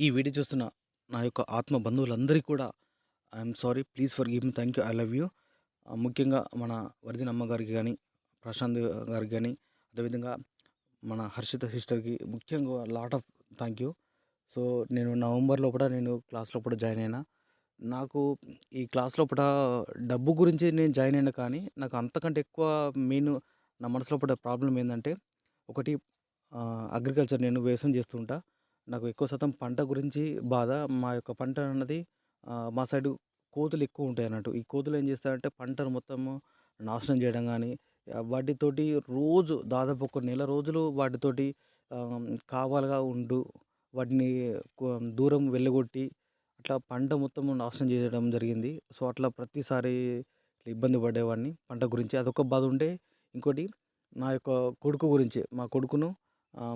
ఈ వీడియో చూస్తున్న నా యొక్క ఆత్మ బంధువులందరికీ కూడా I'm sorry please forgive me thank you I love you. ముఖ్యంగా మన వరదిన అమ్మగారికి కానీ ప్రశాంత్ గారికి కానీ అదేవిధంగా మన హర్షిత సిస్టర్కి ముఖ్యంగా lot of thank you so నేను నవంబర్ లోపల నేను క్లాస్ లోపల జాయిన్ అయినా నాకు ఈ క్లాస్ లోపల డబ్బు గురించి నేను జాయిన్ అయినా కానీ నాకు అంతకంటే ఎక్కువ మెయిన్ నా మనసులో పడే ప్రాబ్లం ఏంటంటే ఒకటి అగ్రికల్చర్ నేను వ్యవసాయం చేస్తుంటా నాకు ఎక్కువ శాతం పంట గురించి బాధ. మా యొక్క పంట అన్నది మా సైడు కోతులు ఎక్కువ ఉంటాయి అన్నట్టు. ఈ కోతులు ఏం చేస్తాయంటే పంటను మొత్తము నాశనం చేయడం కానీ వాటితోటి రోజు దాదాపు ఒక నెల రోజులు వాటితోటి కావాలుగా ఉండు వాటిని దూరం వెళ్ళగొట్టి అట్లా పంట మొత్తం నాశనం చేయడం జరిగింది. సో అట్లా ప్రతిసారి ఇబ్బంది పడేవాడిని పంట గురించి. అదొక బాధ ఉండే. ఇంకోటి నా యొక్క కొడుకు గురించి. మా కొడుకును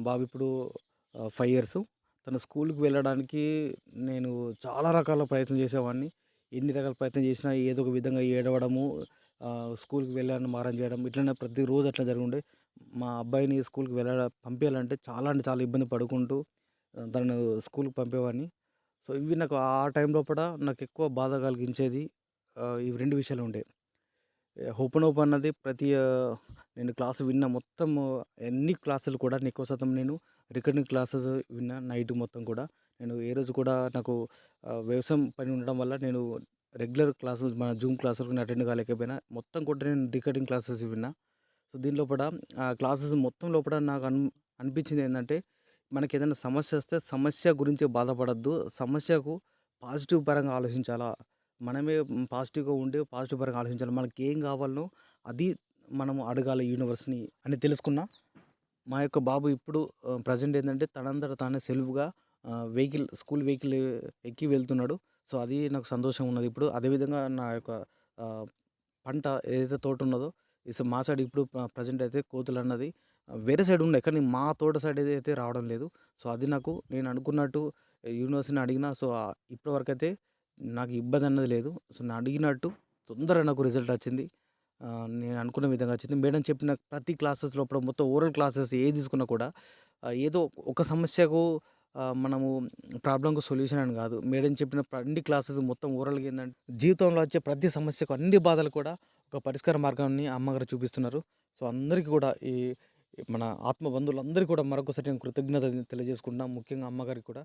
బాబు ఇప్పుడు ఫైవ్ ఇయర్స్ తను స్కూల్కి వెళ్ళడానికి నేను చాలా రకాల ప్రయత్నం చేసేవాడిని. ఎన్ని రకాల ప్రయత్నం చేసినా ఏదో ఒక విధంగా ఏడవడము స్కూల్కి వెళ్ళాలని మారం చేయడం ఇట్లనే ప్రతిరోజు అట్లా జరుగుండే మా అబ్బాయిని స్కూల్కి వెళ్ళ పంపించాలంటే చాలా అంటే చాలా ఇబ్బంది పడుకుంటూ తను తనను స్కూల్కి పంపేవాడిని. సో ఇవి నాకు ఆ టైం లోపల నాకు ఎక్కువ బాధ కలిగించేది ఇవి రెండు విషయాలు ఉండే. ఓపెన్ ఓపెన్ అన్నది ప్రతి నేను క్లాసు విన్న మొత్తం అన్ని క్లాసులు కూడా ఎక్కువ శాతం నేను రికార్డింగ్ క్లాసెస్ విన్నా నైట్ మొత్తం కూడా. నేను ఏ రోజు కూడా నాకు వ్యవసాయం పని ఉండడం వల్ల నేను రెగ్యులర్ క్లాసెస్ మన జూమ్ క్లాసులకు అటెండ్ కాలేకపోయినా. మొత్తం కూడా నేను రికార్డింగ్ క్లాసెస్ విన్నా. సో దీని లోపల ఆ క్లాసెస్ మొత్తం లోపల నాకు అన్ అనిపించింది ఏంటంటే మనకి ఏదైనా సమస్య వస్తే సమస్య గురించి బాధపడద్దు. సమస్యకు పాజిటివ్ పరంగా ఆలోచించాలా? మనమే పాజిటివ్గా ఉండి పాజిటివ్ పరంగా ఆలోచించాలి? మనకి ఏం కావాలనో అది మనం అడగాలి యూనివర్స్ని అని తెలుసుకున్నా. మా యొక్క బాబు ఇప్పుడు ప్రజెంట్ ఏంటంటే తనంతట తానే సెల్ఫ్గా వెహికల్ స్కూల్ వెహికల్ ఎక్కి వెళ్తున్నాడు. సో అది నాకు సంతోషం ఉన్నది. ఇప్పుడు అదేవిధంగా నా యొక్క పంట ఏదైతే తోట ఉన్నదో సో మా సైడ్ ఇప్పుడు ప్రజెంట్ అయితే కోతులు అన్నది వేరే సైడ్ ఉండే కానీ మా తోట సైడ్ అయితే రావడం లేదు. సో అది నాకు నేను అనుకున్నట్టు యూనివర్సిటీని అడిగినా సో ఇప్పటివరకు అయితే నాకు ఇబ్బంది అన్నది లేదు. సో నేను అడిగినట్టు తొందరగా నాకు రిజల్ట్ వచ్చింది. నేను అనుకున్న విధంగా వచ్చింది. మేడం చెప్పిన ప్రతి క్లాసెస్ లోపల మొత్తం ఓరల్ క్లాసెస్ ఏది తీసుకున్నా కూడా ఏదో ఒక సమస్యకు మనము ప్రాబ్లంకు సొల్యూషన్ అని కాదు. మేడం చెప్పిన అన్ని క్లాసెస్ మొత్తం ఓరల్గా ఏంటంటే జీవితంలో వచ్చే ప్రతి సమస్యకు అన్ని బాధలు కూడా ఒక పరిష్కార మార్గాన్ని అమ్మగారు చూపిస్తున్నారు. సో అందరికీ కూడా ఈ మన ఆత్మ బంధువులందరికీ కూడా మరొకసారి నేను కృతజ్ఞత తెలియజేసుకుంటున్నాను ముఖ్యంగా అమ్మగారికి కూడా.